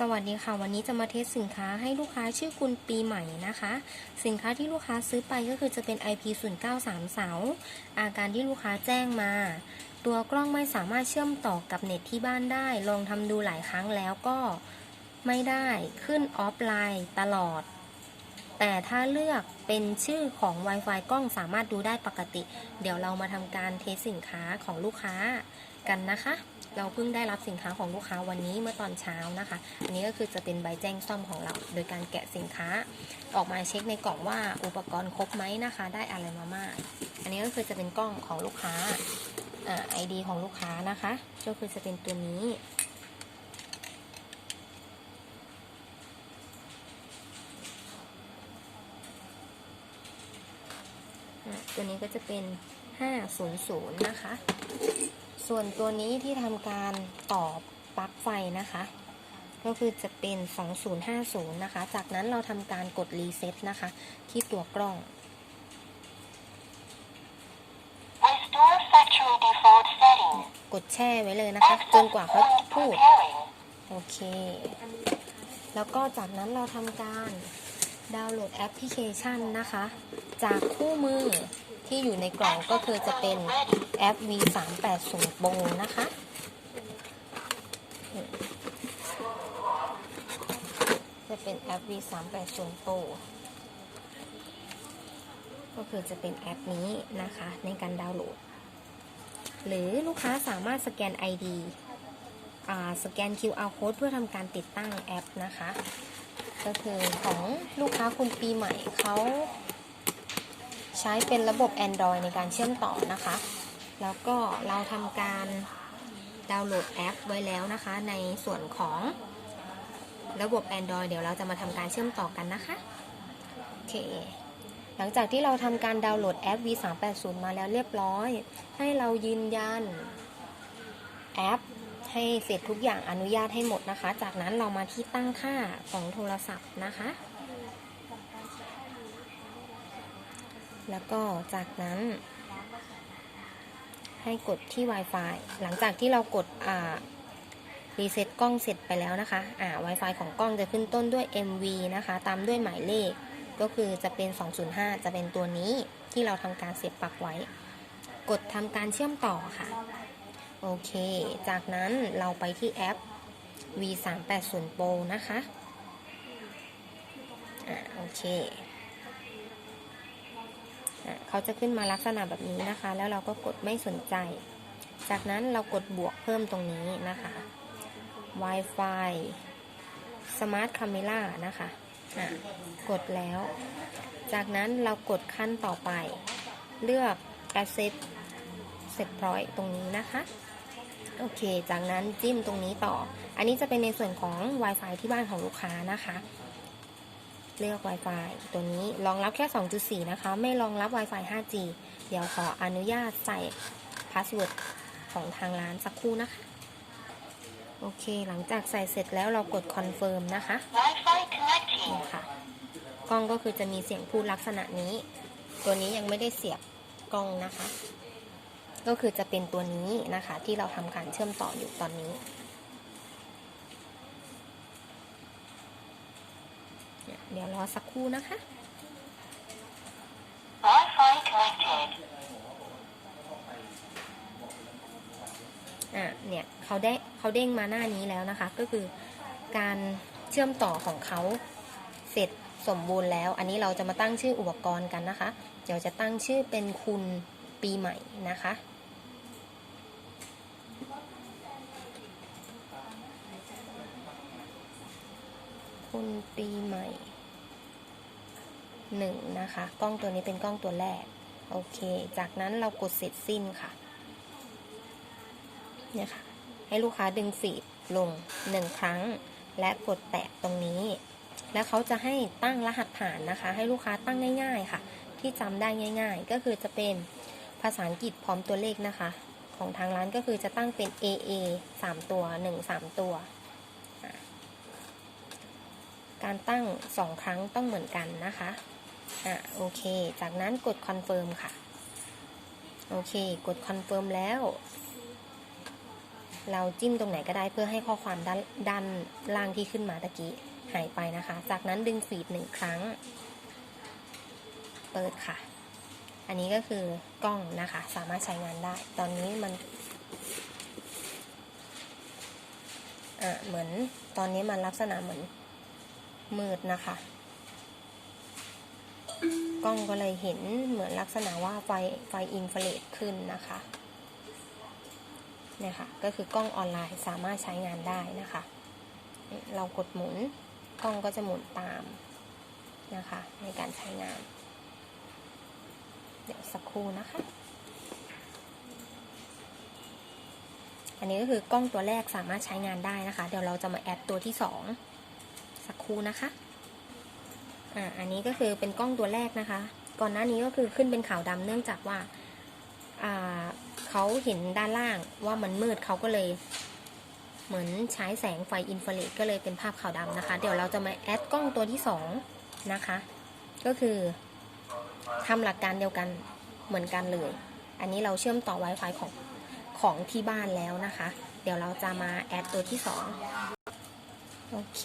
สวัสดีค่ะ วันนี้จะมาเทสสินค้าให้ลูกค้าชื่อคุณปีใหม่นะคะ สินค้าที่ลูกค้าซื้อไปก็คือจะเป็น IP 0 9 3 เสา อาการที่ลูกค้าแจ้งมา ตัวกล้องไม่สามารถเชื่อมต่อกับเน็ตที่บ้านได้ ลองทำดูหลายครั้งแล้วก็ไม่ได้ขึ้นออฟไลน์ตลอด แต่ถ้าเลือกเป็นชื่อของ Wi-Fi กล้องสามารถดูได้ปกติ เดี๋ยวเรามาทำการเทสสินค้าของลูกค้ากันนะคะ เราเพิ่งได้รับสินค้าของลูกค้าวันนี้เมื่อตอนเช้านะคะ อันนี้ก็คือจะเป็นใบแจ้งซ่อมของเรา โดยการแกะสินค้า ออกมาเช็คในกล่องว่าอุปกรณ์ครบไหมนะคะ ได้อะไรมาบ้างอันนี้ก็คือจะเป็นกล้องของลูกค้าอ่าไอดีของลูกค้านะคะ ก็คือจะเป็นตัวนี้ตัวนี้ก็จะเป็น 500 นะคะ ส่วนตัวนี้ที่ทำการต่อปลั๊กไฟนะคะ ก็คือจะเป็น 2050 นะคะ จากนั้นเราทำการกดรีเซ็ตนะคะ ที่ตัวกล้อง Restore factory default setting. กดแช่ไว้เลยนะคะ จนกว่าเขา Access พูด preparing. โอเค แล้วก็จากนั้นเราทำการดาวน์โหลดแอปพลิเคชันนะคะ จากคู่มือ ที่อยู่ในกล่องก็คือจะเป็นแอป V380 Pro นะคะ จะเป็นแอป V380 Pro ก็คือจะเป็นแอปนี้นะคะในการดาวน์โหลด หรือลูกค้าสามารถสแกน ID อ่าสแกน QR code เพื่อทำการติดตั้งแอปนะคะ ก็คือของลูกค้าคุณปีใหม่เขา ช้เป็นระบบ Android ในการเชื่อมต่อนะคะ แล้วก็เราทำการดาวน์โหลดแอปไว้แล้วนะคะ ในส่วนของระบบ Android เดี๋ยวเราจะมาทำการเชื่อมต่อกันนะคะโอเคหลังจากที่เราทำการดาวน์โหลดแอป V380 มาแล้วเรียบร้อย ให้เรายืนยันแอปให้เสร็จทุกอย่างอนุญาตให้หมดนะคะ จากนั้นเรามาที่ตั้งค่าของโทรศัพท์นะคะ แล้วก็จากนั้น ให้กดที่ Wi-Fi หลังจากที่เรากดอ่ารีเซ็ตกล้องเสร็จไปแล้วนะคะ อ่า Wi-Fi ของกล้องจะขึ้นต้นด้วย MV นะคะ ตามด้วยหมายเลข ก็คือจะเป็น 205 จะเป็นตัวนี้ที่เราทำการเสียบปลั๊กไว้ กดทำการเชื่อมต่อค่ะ โอเค จากนั้นเราไปที่แอป V380 Pro นะคะ อ่า โอเค เขาจะขึ้นมาลักษณะแบบนี้นะคะ แล้วเราก็กดไม่สนใจ จากนั้นเรากดบวกเพิ่มตรงนี้นะคะ Wi-Fi Smart Camera นะคะะกดแล้ว จากนั้นเรากดขั้นต่อไป เลือก Asset เสร็จร้อยตรงนี้นะคะ โอเค จากนั้นจิ้มตรงนี้ต่อ อันนี้จะเป็นในส่วนของ Wi-Fi ที่บ้านของลูกค้านะคะ เลือก Wi-Fi ตัวนี้รองรับแค่ 2.4 นะคะ ไม่รองรับ Wi-Fi 5G เดี๋ยวขออนุญาตใส่พาสเวิร์ดของทางร้านสักครู่นะคะ โอเค หลังจากใส่เสร็จแล้วเรากดคอนเฟิร์มนะคะ Wi-Fi connecting. นี่ค่ะ กล้องก็คือจะมีเสียงพูดลักษณะนี้ ตัวนี้ยังไม่ได้เสียบกล้องนะคะ ก็คือจะเป็นตัวนี้นะคะ ที่เราทำการเชื่อมต่ออยู่ตอนนี้ เนี่ยเดี๋ยวรอสักครู่นะคะ Wi-Fi connected. อะเนี่ยเขาได้เขาเด้งมาหน้านี้แล้วนะคะ ก็คือการเชื่อมต่อของเขาเสร็จสมบูรณ์แล้ว อันนี้เราจะมาตั้งชื่ออุปกรณ์กันนะคะ เดี๋ยวจะตั้งชื่อเป็นคุณปีใหม่นะคะคุณปีใหม่ หนึ่งนะคะ กล้องตัวนี้เป็นกล้องตัวแรก โอเค จากนั้นเรากดเสร็จสิ้นค่ะ เนี่ยค่ะ ให้ลูกค้าดึงฟีดลงหนึ่งครั้ง และกดแตะตรงนี้ แล้วเขาจะให้ตั้งรหัสผ่านนะคะ ให้ลูกค้าตั้งง่าย ๆค่ะ ที่จำได้ง่าย ๆ ก็คือจะเป็นภาษาอังกฤษพร้อมตัวเลขนะคะ ของทางร้านก็คือจะตั้งเป็น AA 3 ตัว 1 3 ตัวการตั้ง 2 ครั้งต้องเหมือนกันนะคะ อะโอเค จากนั้นกดคอนเฟิร์มค่ะ โอเค กดคอนเฟิร์มแล้ว เราจิ้มตรงไหนก็ได้เพื่อให้ข้อความด้านด้านล่างที่ขึ้นมาตะกี้หายไปนะคะ จากนั้นดึงฟีดหนึ่งครั้ง เปิดค่ะ อันนี้ก็คือกล้องนะคะ สามารถใช้งานได้ ตอนนี้มันอะเหมือนตอนนี้มันลักษณะเหมือนมืดนะคะ กล้องก็เลยเห็นเหมือนลักษณะว่าไฟไฟอินฟราเรดขึ้นนะคะเนี่ยค่ะก็คือกล้องออนไลน์สามารถใช้งานได้นะคะ เรากดหมุนกล้องก็จะหมุนตามนะคะในการใช้งาน เดี๋ยวสักครู่นะคะ อันนี้ก็คือกล้องตัวแรกสามารถใช้งานได้นะคะ เดี๋ยวเราจะมาแอดตัวที่สองสักครู่นะคะ อ่าอันนี้ก็คือเป็นกล้องตัวแรกนะคะ ก่อนหน้านี้ก็คือขึ้นเป็นขาวดำเนื่องจากว่าอ่าเขาเห็นด้านล่างว่ามันมืดเขาก็เลย เหมือนใช้แสงไฟอินฟราเรดก็เลยเป็นภาพขาวดำนะคะ เดี๋ยวเราจะมาแอดกล้องตัวที่สองนะคะ ก็คือทำหลักการเดียวกันเหมือนกันเลย อันนี้เราเชื่อมต่อ Wi-Fi ของของที่บ้านแล้วนะคะ เดี๋ยวเราจะมาแอดตัวที่สองโอเค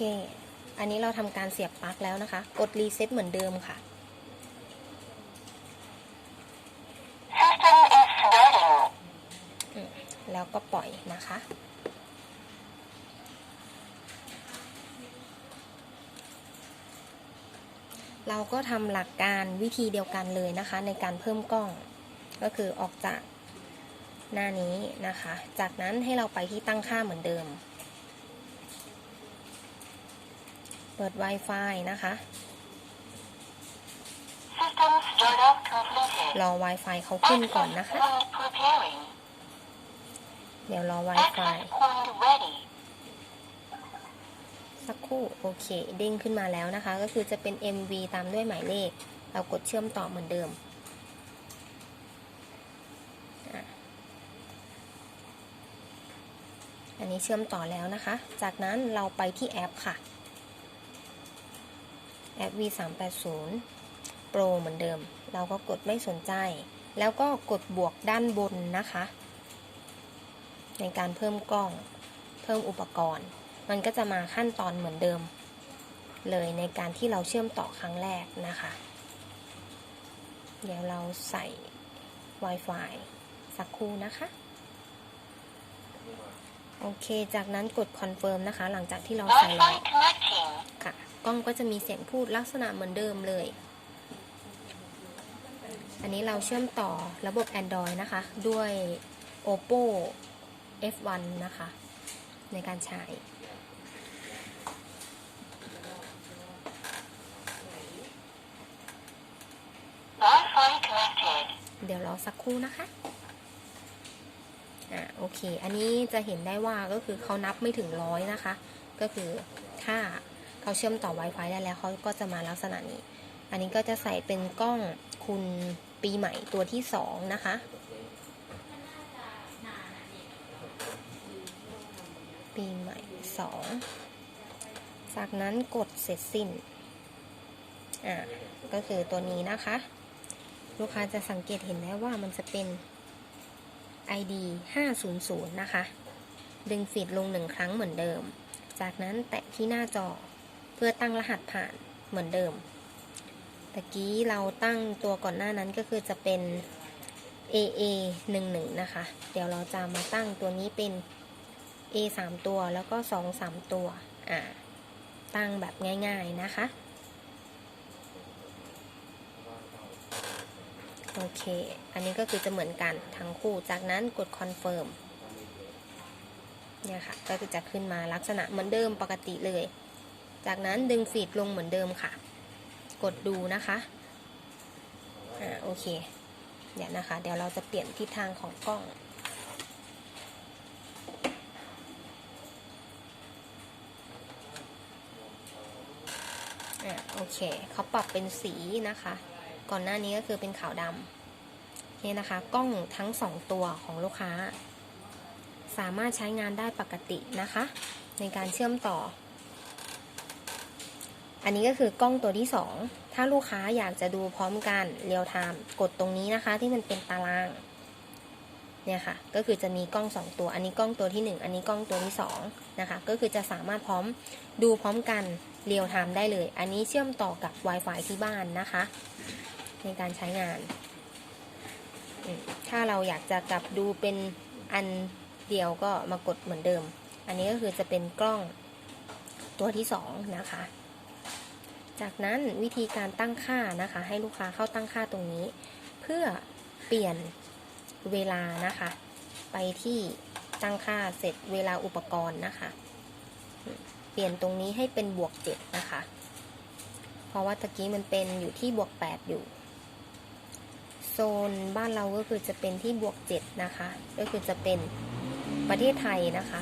อันนี้เราทำการเสียบปลั๊กแล้วนะคะ กดรีเซ็ตเหมือนเดิมค่ะ System is starting. แล้วก็ปล่อยนะคะ เราก็ทำหลักการวิธีเดียวกันเลยนะคะ ในการเพิ่มกล้อง ก็คือออกจากหน้านี้นะคะ จากนั้นให้เราไปที่ตั้งค่าเหมือนเดิม เปิด Wi-Fi นะคะ System startup completed. รอ Wi-Fi เขาขึ้นก่อนนะคะ Access point preparing. เดี๋ยวรอ Wi-Fi Access point ready. สักครู่ โอเค เด้งขึ้นมาแล้วนะคะ ก็คือจะเป็น MV ตามด้วยหมายเลข เรากดเชื่อมต่อเหมือนเดิมอะอันนี้เชื่อมต่อแล้วนะคะ จากนั้นเราไปที่แอปค่ะ แอป V380 Pro เหมือนเดิม เราก็กดไม่สนใจ แล้วก็กดบวกด้านบนนะคะ ในการเพิ่มกล้อง เพิ่มอุปกรณ์ มันก็จะมาขั้นตอนเหมือนเดิม เลยในการที่เราเชื่อมต่อครั้งแรกนะคะ เดี๋ยวเราใส่ Wi-Fi สักครู่นะคะ โอเค จากนั้นกดคอนเฟิร์มนะคะ หลังจากที่เราใส่แล้ว Wi-Fi connecting. ค่ะ กล้องก็จะมีเสียงพูดลักษณะเหมือนเดิมเลย อันนี้เราเชื่อมต่อระบบ Android นะคะ ด้วย Oppo F1 นะคะ ในการใช้ Wi-Fi connected. เดี๋ยวรอสักครู่นะคะ อ่าโอเค อันนี้จะเห็นได้ว่าก็คือเขานับไม่ถึงร้อยนะคะ ก็คือถ้า เขาเชื่อมต่อ Wi-Fi ได้แล้วเขาก็จะมาลักษณะนี้ อันนี้ก็จะใส่เป็นกล้องคุณปีใหม่ตัวที่สองนะคะ ปีใหม่สองจากนั้นกดเสร็จสิ้น อ่า ก็คือตัวนี้นะคะ ลูกค้าจะสังเกตเห็นได้ว่ามันจะเป็น ID 500 นะคะ ดึงฟีดลงหนึ่งครั้งเหมือนเดิม จากนั้นแตะที่หน้าจอ พื่อตั้งรหัสผ่านเหมือนเดิมตะกี้เราตั้งตัวก่อนหน้านั้นก็คือจะเป็น AA 11นะคะ เดี๋ยวเราจะมาตั้งตัวนี้เป็น A 3ตัวแล้วก็ 2 3 ตัว อ่า ตั้งแบบง่ายๆนะคะ โอเค อันนี้ก็คือจะเหมือนกันทั้งคู่ จากนั้นกดคอนเฟิร์ม เนี่ยค่ะ ก็จะขึ้นมาลักษณะเหมือนเดิมปกติเลย จากนั้นดึงฟีดลงเหมือนเดิมค่ะ กดดูนะคะ อ่าโอเค เดี๋ยวนะคะ เดี๋ยวเราจะเปลี่ยนทิศทางของกล้อง อ่าโอเค เขาปรับเป็นสีนะคะ ก่อนหน้านี้ก็คือเป็นขาวดำนี่นะคะ กล้องทั้งสองตัวของลูกค้า สามารถใช้งานได้ปกตินะคะ ในการเชื่อมต่อ อันนี้ก็คือกล้องตัวที่ 2 ถ้าลูกค้าอยากจะดูพร้อมกันเรียลไทม์กดตรงนี้นะคะที่มันเป็นตาราง เนี่ยค่ะ ก็คือจะมีกล้อง 2 ตัว อันนี้กล้องตัวที่ 1 อันนี้กล้องตัวที่2นะคะ ก็คือจะสามารถพร้อมดูพร้อมกันเรียลไทม์ได้เลย อันนี้เชื่อมต่อกับ Wi-Fi ที่บ้านนะคะ ในการใช้งาน ถ้าเราอยากจะกลับดูเป็นอันเดียวก็มากดเหมือนเดิม อันนี้ก็คือจะเป็นกล้องตัวที่ 2 นะคะ จากนั้นวิธีการตั้งค่านะคะ ให้ลูกค้าเข้าตั้งค่าตรงนี้ เพื่อเปลี่ยนเวลานะคะ ไปที่ตั้งค่าเสร็จเวลาอุปกรณ์นะคะ เปลี่ยนตรงนี้ให้เป็นบวกเจ็ดนะคะ เพราะว่าตะกี้มันเป็นอยู่ที่บวกแปดอยู่ โซนบ้านเราก็คือจะเป็นที่บวกเจ็ดนะคะ ก็คือจะเป็นประเทศไทยนะคะ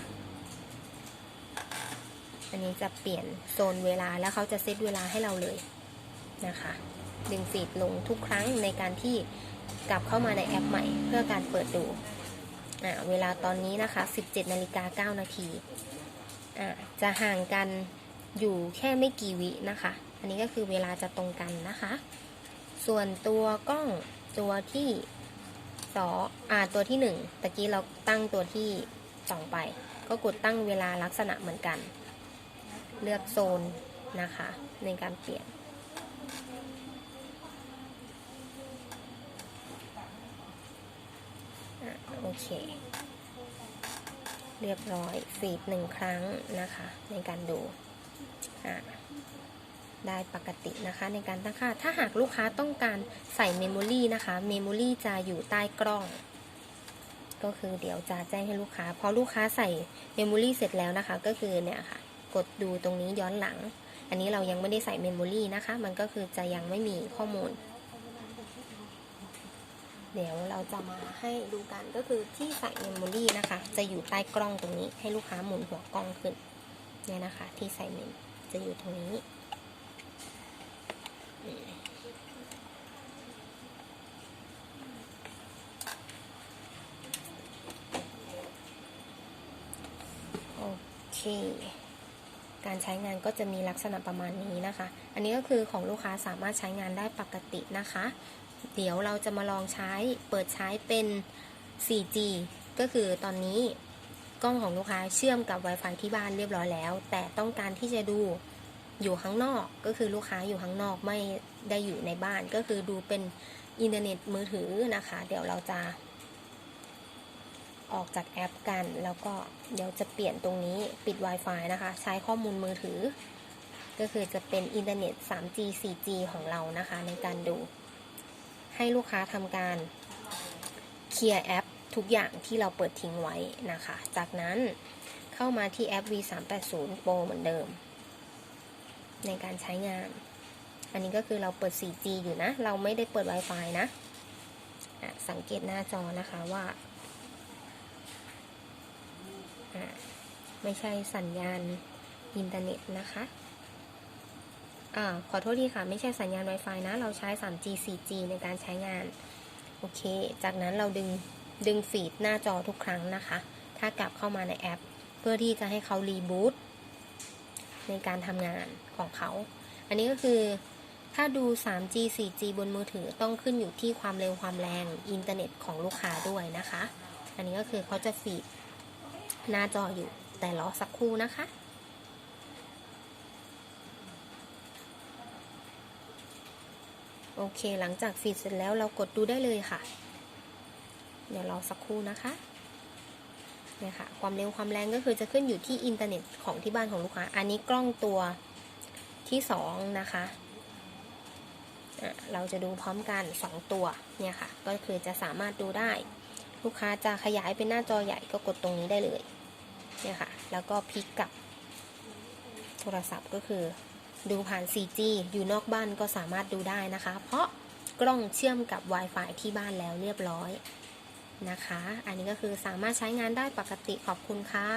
อันนี้จะเปลี่ยนโซนเวลาแล้วเขาจะเซตเวลาให้เราเลยนะคะ ดึงฟีดลงทุกครั้งในการที่กลับเข้ามาในแอปใหม่ เพื่อการเปิดดูอ่าเวลาตอนนี้นะคะ 17นาฬิกา9นาทีอ่าจะห่างกันอยู่แค่ไม่กี่วินะคะ อันนี้ก็คือเวลาจะตรงกันนะคะ ส่วนตัวกล้องตัวที่สองอ่าตัวที่หนึ่งตะกี้เราตั้งตัวที่สองไป ก็กดตั้งเวลาลักษณะเหมือนกัน เลือกโซนนะคะ ในการเปลี่ยนอโอเค เรียบร้อยฟีดหนึ่งครั้งนะคะ ในการดูได้ปกตินะคะในการตั้งค่า ถ้าหากลูกค้าต้องการใส่เมมโมรีนะคะ เมมโมรีจะอยู่ใต้กล้อง ก็คือเดี๋ยวจะแจ้งให้ลูกค้า พอลูกค้าใส่เมมโมรีเสร็จแล้วนะคะ ก็คือเนี่ยค่ะ ดดูตรงนี้ย้อนหลัง อันนี้เรายังไม่ได้ใส่เมมโมรีนะคะ มันก็คือจะยังไม่มีข้อมูล เดี๋ยวเราจะมาให้ดูกันก็คือที่ใส่เมมโมรีนะคะ จะอยู่ใต้กล้องตรงนี้ ให้ลูกค้าหมุนหัวกล้องขึ้นเนี่ยนะคะ ที่ใส่เมมจะอยู่ตรงนี้โอเค การใช้งานก็จะมีลักษณะประมาณนี้นะคะ อันนี้ก็คือของลูกค้าสามารถใช้งานได้ปกตินะคะ เดี๋ยวเราจะมาลองใช้เปิดใช้เป็น 4G ก็คือตอนนี้กล้องของลูกค้าเชื่อมกับ Wi-Fi ที่บ้านเรียบร้อยแล้ว แต่ต้องการที่จะดูอยู่ข้างนอกก็คือลูกค้าอยู่ข้างนอกไม่ได้อยู่ในบ้าน ก็คือดูเป็นอินเทอร์เน็ตมือถือนะคะ เดี๋ยวเราจะ ออกจากแอปกัน แล้วก็เดี๋ยวจะเปลี่ยนตรงนี้ปิด Wi-Fi นะคะ ใช้ข้อมูลมือถือ ก็คือจะเป็นอินเทอร์เน็ต 3G 4G ของเรานะคะ ในการดู ให้ลูกค้าทำการเคลียร์แอปทุกอย่างที่เราเปิดทิ้งไว้นะคะ จากนั้นเข้ามาที่แอป V380 Pro เหมือนเดิม ในการใช้งาน อันนี้ก็คือเราเปิด 4G อยู่นะ เราไม่ได้เปิด Wi-Fi นะ สังเกตหน้าจอนะคะว่า ไม่ใช่สัญญาณอินเทอร์เน็ตนะคะอขอโทษทีค่ะ ไม่ใช่สัญญาณ Wi-Fi นะ เราใช้ 3G 4G ในการใช้งาน โอเค จากนั้นเราดึงดึงฟีดหน้าจอทุกครั้งนะคะ ถ้ากลับเข้ามาในแอป เพื่อที่จะให้เขารีบูตในการทำงานของเขา อันนี้ก็คือถ้าดู 3G 4G บนมือถือต้องขึ้นอยู่ที่ความเร็วความแรงอินเทอร์เน็ตของลูกค้าด้วยนะคะ อันนี้ก็คือเขาจะฟีด หน้าจออยู่แต่รอสักครู่นะคะ โอเคหลังจากฟีดเสร็จแล้วเรากดดูได้เลยค่ะ เดี๋ยวรอสักครู่นะคะเนี่ยค่ะความเร็วความแรงก็คือจะขึ้นอยู่ที่อินเทอร์เน็ตของที่บ้านของลูกค้า อันนี้กล้องตัวที่สองนะคะอะเราจะดูพร้อมกัน 2 ตัวเนี่ยค่ะ ก็คือจะสามารถดูได้ ลูกค้าจะขยายเป็นหน้าจอใหญ่ก็กดตรงนี้ได้เลย เนี่ยค่ะ แล้วก็พลิกกลับโทรศัพท์ก็คือ ดูผ่าน 4G อยู่นอกบ้านก็สามารถดูได้นะคะ เพราะกล้องเชื่อมกับ Wi-Fi ที่บ้านแล้วเรียบร้อยนะคะ อันนี้ก็คือสามารถใช้งานได้ปกติขอบคุณค่ะ